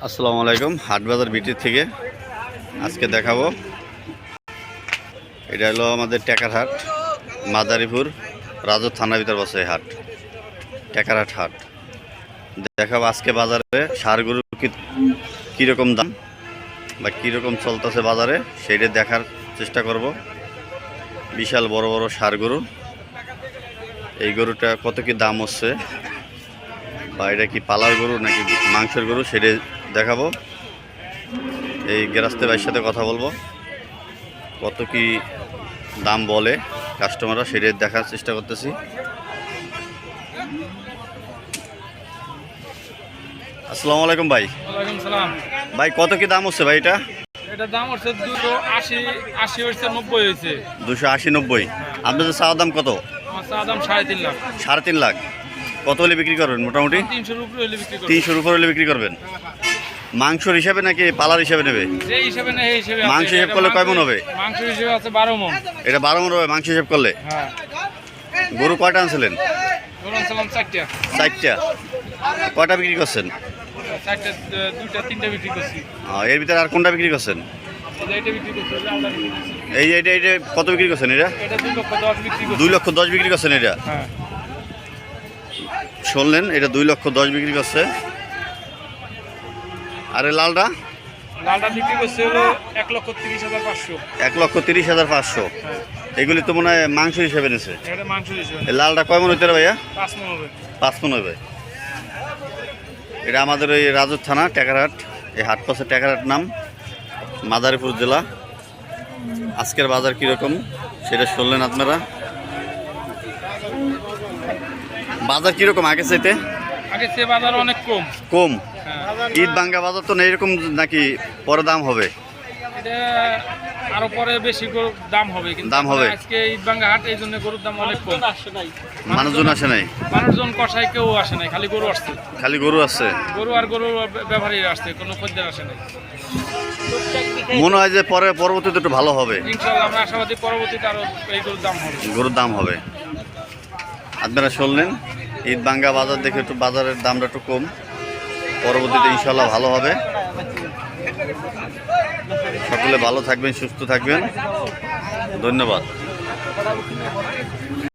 আসসালামু আলাইকুম, হাটবাজার বিটির থেকে আজকে দেখাবো। এটা হলো আমাদের টেকারহাট মাদারীপুর রাজর থানার ভিতর বসে হাট টেকারহাট হাট দেখাবো আজকে বাজারে সার গরু কি- কীরকম দাম বা কীরকম চলতেছে বাজারে, সেইটা দেখার চেষ্টা করব। বিশাল বড় বড় সার গরু। এই গরুটা কত কি দাম হচ্ছে? বা এটা কি পালার গরু নাকি মাংসের গরু সেটা দেখাবো। এই গেরাস্তে ভাইয়ের সাথে কথা বলব। কত কি দাম বলে কাস্টমাররা সেটা দেখার চেষ্টা করতেছি। আসসালামু আলাইকুম ভাই। ভাই কত কি দাম হচ্ছে ভাই এটা? এটা দাম হচ্ছে দুশো আশি আশি হচ্ছে নব্বই হয়েছে। দুশো আশি নব্বই। আপনাদের চাওয়ার দাম কত? দাম সাড়ে তিন লাখ। সাড়ে তিন লাখ। কত হলে বিক্রি করবেন মোটামুটি? তিনশোর উপরে হলে বিক্রি করবেন। মাংসর হিসাবে নাকি পালার হিসাবে নেবে। মাংস হিসেব করলে কয় মাংস- মণ হবে? মাংস হিসেবে আছে বারো মন। এটা বারো মন হবে মাংস হিসাব করলে? হ্যাঁ। গরু কয়টা আনছিলেন? চারটা। কয়টা বিক্রি করছেন? এর ভিতরে আর কোনটা বিক্রি করছেন? এই এটা এইটা কত বিক্রি করছেন এটা? এটা দুই লক্ষ দশ বিক্রি করছি। দুই লক্ষ দশ বিক্রি করছেন এটা? হ্যাঁ। শুনলেন এটা দুই লক্ষ দশ বিক্রি করছে। আর এই লালটা? লালটা বিক্রি করছে হলো এক লক্ষ তিরিশ হাজার পাঁচশো। এক লক্ষ তিরিশ হাজার পাঁচশো। হ্যাঁ। এগুলি তো মনে হয় মাংস হিসেবে নিছে লালটা কয় মন হইতে পারে ভাইয়া? পাঁচ হবে। পাঁচ মন হবে। এটা আমাদের ওই রাজুর থানা টেকারহাট। এই হাট পাশে টেকারহাট নাম মাদারীপুর জেলা। আজকের বাজার কীরকম সেটা শুনলেন আপনারা। বাজার কীরকম আগে চাইতে? আগে সে বাজার অনেক কম। কম? হ্যাঁ। ঈদ বাঙ্গা বাজার তো নেই এরকম নাকি পরে দাম হবে? এটা আরও পরে বেশি দাম হবে কিন্তু দাম হবে। আজকে ঈদবাঙ্গা হাট এই জন্য গরুর দাম অনেক কম। মানুষজন আসে নাই। মানুষজন কষাই কেউ আসে নাই খালি গরু আসছে। খালি গরু আসছে? গরু আর গরু আসছে কোনো খদ্দের আসে নাই। মনে হয় যে পরে পরবর্তীতে একটু ভালো হবে। আমরা আশাবাদী পরবর্তীতে আরও এই গরুর দাম হবে। গরুর দাম হবে। আপনারা শুনলেন, ঈদ বাঙ্গা বাজার দেখে একটু বাজারের দামটা একটু কম। পরবর্তীতে ইনশাল্লাহ ভালো হবে। সকলে ভালো থাকবেন, সুস্থ থাকবেন। ধন্যবাদ।